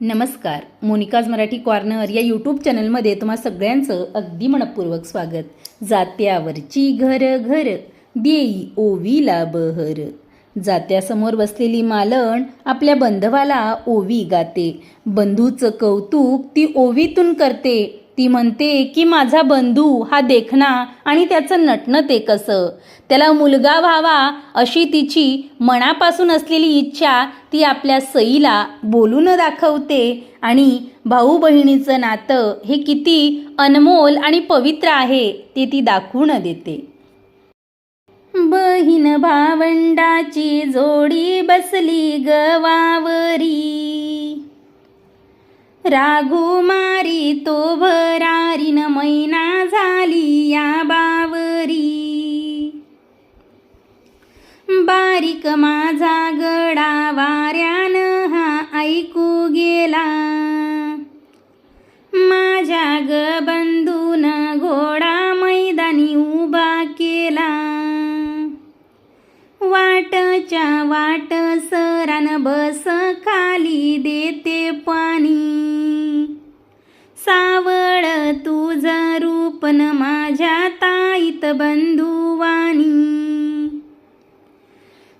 नमस्कार मोनिकाज मराठी कॉर्नर या यूट्यूब चॅनलमध्ये तुम्हा सगळ्यांचं अगदी मनपूर्वक स्वागत. जात्यावरची घर घर देई ओवीला बहर. जात्यासमोर बसलेली मालण आपल्या बंधवाला ओवी गाते. बंधूचं कौतुक ती ओवीतून करते. ती म्हणते की माझा बंधू हा देखणा आणि त्याचं नटणं ते कसं? त्याला मुलगा व्हावा अशी तिची मनापासून असलेली इच्छा ती आपल्या सईला बोलून दाखवते आणि भाऊ बहिणीचं नातं हे किती अनमोल आणि पवित्र आहे ते ती दाखवून देते. बहीण भावंडाची जोडी बसली गवावरी राघू मारी तो भरारीन मैना झाली या बावरी. बारीक माझा गडा वाऱ्यानं हा ऐकू गेला. माझ्या ग बंधून घोडा मैदानी उभा केला. वाटच्या वाट सरान बस ताईत बंधुवानी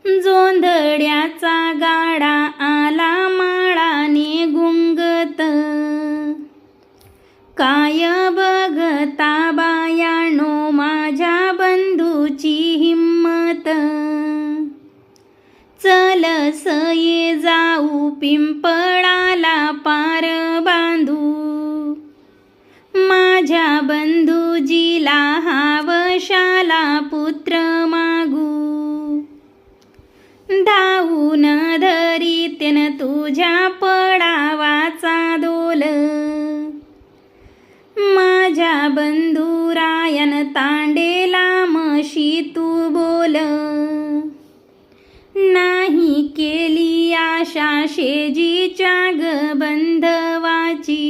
जोंधड्याचा गाडा आला माळाने गुंगत. काय बघता बायानो माझ्या बंधूची हिम्मत चल सये जाऊ पिंपळाला पार बांधू. माझ्या बंधूजीला हा तुझ्या पडावाचा दोल. माझ्या बंधुरायन तांडेला मशी तू बोल. नाही केली आशा शेजीच्या ग बंधवाची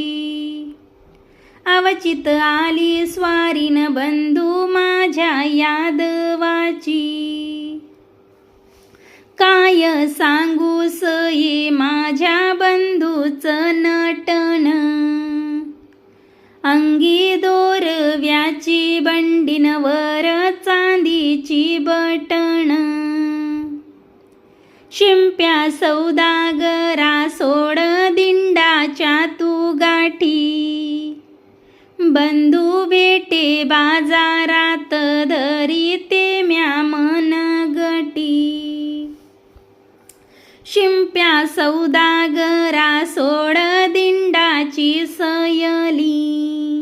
अवचित आली स्वारीन बंधू माझ्या यादवाची. काय सांगू सये मा बंधूचं नटण अंगी दोरव्याची बंडीनवर चांदीची बटण. शिंप्या सौदागरा सोड दिंडाच्या तू गाठी. बंधू भेटे बाजारात धरी ते म्या मन. शिंप्या सौदागरा सोड दिंडाची सयली.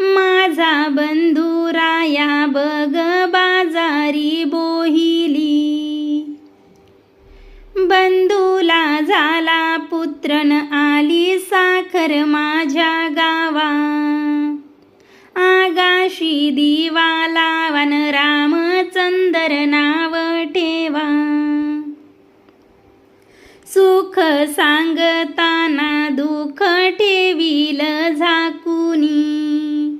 माझा बंधुराया बग बाजारी बोहिली. बंधूला झाला पुत्रन आली साखर माझ्या गावा. आगाशी दिवा लावन रामचंद्र सुख सांगताना दुःख ठेवील झाकुनी.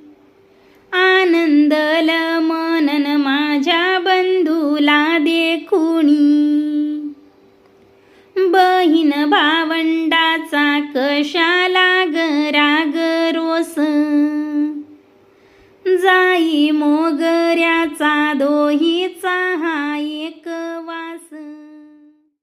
आनंदल मनन माझ्या बंधूला देखुनी. बहीण भावंडाचा कशाला राग रोस. जाई मोगऱ्याचा दोहीच